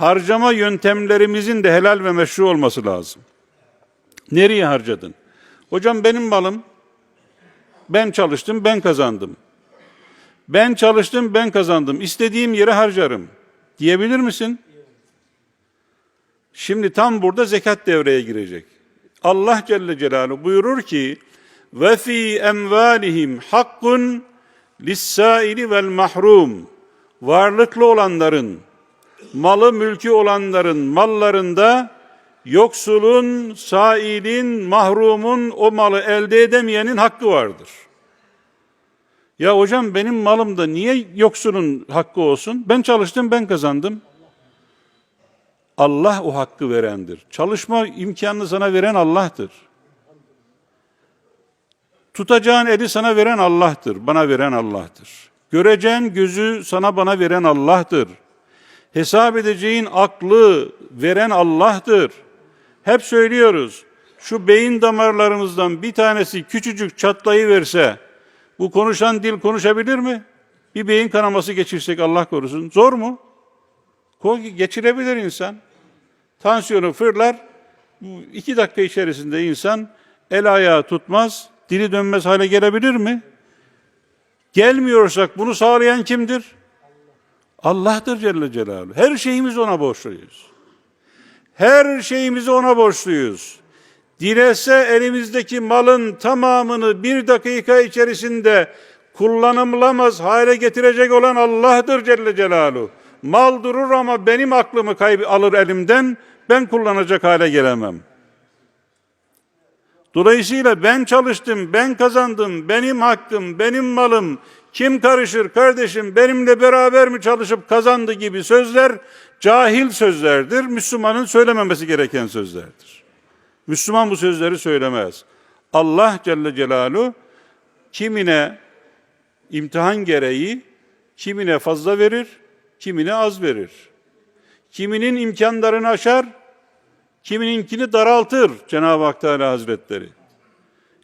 harcama yöntemlerimizin de helal ve meşru olması lazım. Nereye harcadın? Hocam benim malım, ben çalıştım, ben kazandım. Ben çalıştım, ben kazandım. İstediğim yere harcarım. Diyebilir misin? Şimdi tam burada zekat devreye girecek. Allah Celle Celaluhu buyurur ki ve fi emvalihim hakkun lissaili vel mahrum varlıklı olanların malı mülkü olanların mallarında yoksulun, sailin, mahrumun o malı elde edemeyenin hakkı vardır. Ya hocam benim malımda niye yoksulun hakkı olsun? Ben çalıştım, ben kazandım. Allah o hakkı verendir. Çalışma imkanını sana veren Allah'tır. Tutacağın eli sana veren Allah'tır, bana veren Allah'tır. Göreceğin gözü sana bana veren Allah'tır. Hesap edeceğin aklı veren Allah'tır. Hep söylüyoruz. Şu beyin damarlarımızdan bir tanesi küçücük çatlayıverse bu konuşan dil konuşabilir mi? Bir beyin kanaması geçirsek Allah korusun. Zor mu? Geçirebilir insan. Tansiyonu fırlar. İki dakika içerisinde insan el ayağı tutmaz, dili dönmez hale gelebilir mi? Gelmiyorsak bunu sağlayan kimdir? Allah'tır Celle Celaluhu. Her şeyimizi ona borçluyuz. Her şeyimizi ona borçluyuz. Dilese elimizdeki malın tamamını bir dakika içerisinde kullanımlamaz hale getirecek olan Allah'tır Celle Celaluhu. Mal durur ama benim aklımı kaybı alır elimden, ben kullanacak hale gelemem. Dolayısıyla ben çalıştım, ben kazandım, benim hakkım, benim malım, kim karışır kardeşim benimle beraber mi çalışıp kazandı gibi sözler cahil sözlerdir. Müslümanın söylememesi gereken sözlerdir. Müslüman bu sözleri söylemez. Allah Celle Celaluhu kimine imtihan gereği kimine fazla verir, kimine az verir. Kiminin imkanlarını aşar, kimininkini daraltır Cenab-ı Hak Teala Hazretleri.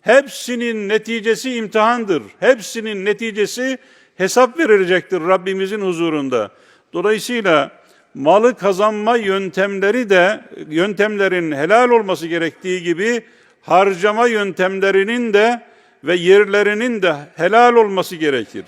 Hepsinin neticesi imtihandır. Hepsinin neticesi hesap verilecektir Rabbimizin huzurunda. Dolayısıyla malı kazanma yöntemleri de yöntemlerin helal olması gerektiği gibi harcama yöntemlerinin de ve yerlerinin de helal olması gerekir.